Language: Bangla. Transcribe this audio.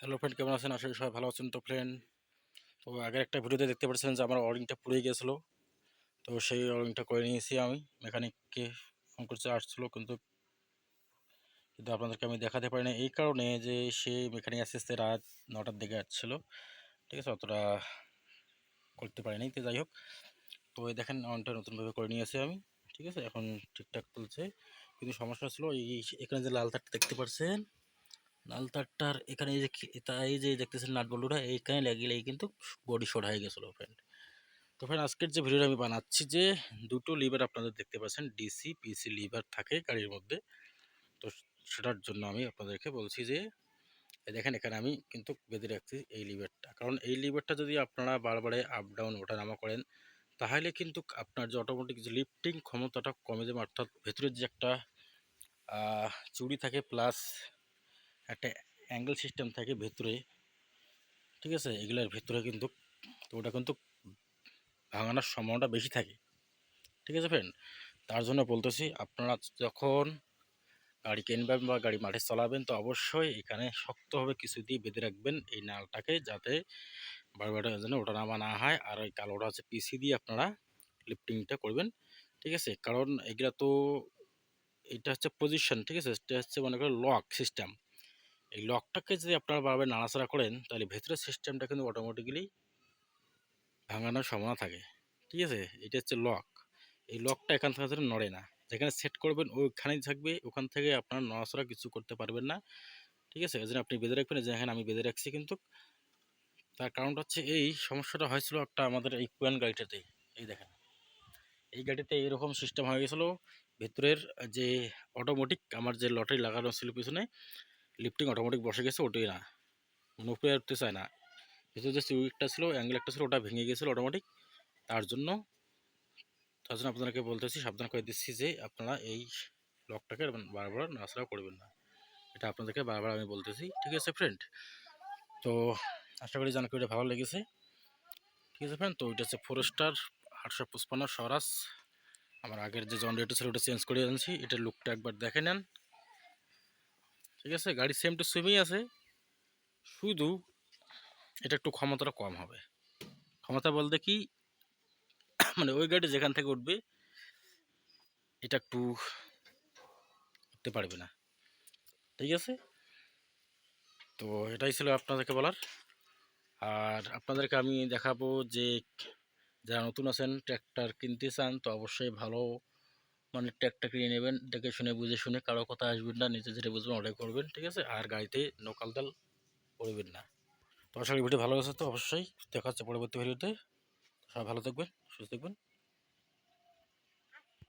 হ্যালো ফ্রেন্ড কেমন আছেন? করি সবাই ভালো আছেন। তো ফ্রেন্ড তো আগের একটা ভিডিওতে দেখতে পাচ্ছিলেন যে, আমার অরিংটা পুড়ে গেছিল তো সেই অরিংটা করে নিয়েছি আমি। মেকানিককে ফোন করছে, আসছিল, কিন্তু কিন্তু আপনাদেরকে আমি দেখাতে পারি না এই কারণে যে, সে মেকানিক আসতে রাত নটার দিকে আসছিল। ঠিক আছে, অতটা করতে পারিনি। তো যাই হোক, তো এই দেখেন অনটা নতুনভাবে করে নিয়েছি আমি। ঠিক আছে, এখন ঠিকঠাক চলছে। কিন্তু সমস্যা ছিল এই এখানে যে লাল তারটা দেখতে পাচ্ছেন লাল তারটার এখানে এই যে এই যে দেখতেছেন নাট বল্টুটা এইখানে লাগিলেই কিন্তু বডি শর্ট হয়ে গেছিল ফ্রেন্ড তো ফ্রেন্ড আজকের যে ভিডিওটা আমি বানাচ্ছি যে দুটো লিভার আপনাদের দেখতে পাচ্ছেন ডিসি পিসি লিভার থাকে গাড়ির মধ্যে। তো সেটার জন্য আমি আপনাদেরকে বলছি যে দেখেন এখানে আমি কিন্তু বেঁধে রাখছি এই লিভারটা কারণ এই লিভারটা যদি আপনারা বারবারে আপ ডাউন ওঠানামা করেন, তাহলে কিন্তু আপনার যে অটোমেটিক যে লিফটিং ক্ষমতাটা কমে যাবে, অর্থাৎ ভেতরের যে একটা চুড়ি থাকে প্লাস একটা অ্যাঙ্গেল সিস্টেম থাকে ভেতরে, ঠিক আছে? এগুলোর ভেতরে কিন্তু তো ওটা কিন্তু ভাঙানোর সম্ভাবনাটা বেশি থাকে, ঠিক আছে ফ্রেন্ড তার জন্য বলতেছি, আপনারা যখন গাড়ি কিনবেন বা গাড়ি মাঠে চালাবেন, তো অবশ্যই এখানে শক্তভাবে কিছু দিয়ে বেঁধে রাখবেন এই নালটাকে, যাতে বারবার যেন ওটা নামা না হয়। আর ওই কালোটা হচ্ছে পিসি দিয়ে আপনারা লিফটিংটা করবেন, ঠিক আছে? কারণ এগুলা তো, এটা হচ্ছে পজিশন ঠিক আছে? এটা হচ্ছে মনে করেন লক সিস্টেম এই লকটাকে যদি আপনারা বারবার নাড়াচাড়া করেন, তাহলে ভেতরের সিস্টেমটা কিন্তু অটোমেটিক্যালি ভাঙানোর সম্ভাবনা থাকে। ঠিক আছে? এটা হচ্ছে লক এই লকটা এখান থেকে নড়ে না। যেখানে সেট করবেন, ওইখানেই থাকবে। ওখান থেকে আপনার নড়াচড়া কিছু করতে পারবেন না। ঠিক আছে? এই জন্য আপনি বেঁধে রাখবেন। যেখানে আমি বেঁধে রাখছি কিন্তু। তার কারণটা হচ্ছে এই, সমস্যাটা হয়েছিল একটা আমাদের এই কুয়ান গাড়িটাতে। এই দেখেন। এই গাড়িতে এরকম সিস্টেম হয়ে গেছিল। ভেতরের যে অটোমেটিক আমার যে লটারি লাগানো ছিল পিছনে লিফটিং অটোমেটিক বসে গেছে, ওটাই না। উপরে উঠতে চায় না। ভিতরে যে সুইচটা ছিল অ্যাঙ্গেল একটা ছিল, ওটা ভেঙে গেছিল অটোমেটিক তার জন্য তার জন্য আপনাদেরকে বলতেছি, সাবধান করে দিচ্ছি যে আপনারা এই লকটাকে বারবার নাচড়া করবেন না। এটা আপনাদেরকে বারবার আমি বলতেছি, ঠিক আছে ফ্রেন্ড তো আশা করি জানকারিটা ভালো লেগেছে। ঠিক আছে ফ্রেন্ড তো এটা হচ্ছে ফোর স্টার আটশো পঁচপান্ন স্বরাজ আমার আগের যে জনরেটর ছিল, ওটা চেঞ্জ করে আনছি এটার লুকটা একবার দেখে নেন। ঠিক আছে? গাড়ি সেম টু সেমই আছে। শুধু এটা একটু ক্ষমতাটা কম হবে। ক্ষমতা বলতে কি? মানে ওই গাড়ি যেখান থেকে উঠবে, এটা একটু উঠতে পারবে না। ঠিক আছে? তো এটাই ছিল আপনাদেরকে বলার। আর আপনাদেরকে আমি দেখাবো যে যারা নতুন আছেন ট্র্যাক্টর কিনতে চান, তো অবশ্যই ভালো মানে ট্র্যাকটা কিনে নেবেন। দেখে শুনে, বুঝে শুনে, কারও কথা আসবেন না, নিজে যেটা বুঝবেন ওটাই করবেন, ঠিক আছে? আর গাড়িতে নোকাল দাল করবেন না। তো করি ভিডিও ভালো লাগছে, তো অবশ্যই দেখা হচ্ছে পরবর্তী ভিডিওতে। সবাই ভালো থাকবেন, সুস্থ থাকবেন।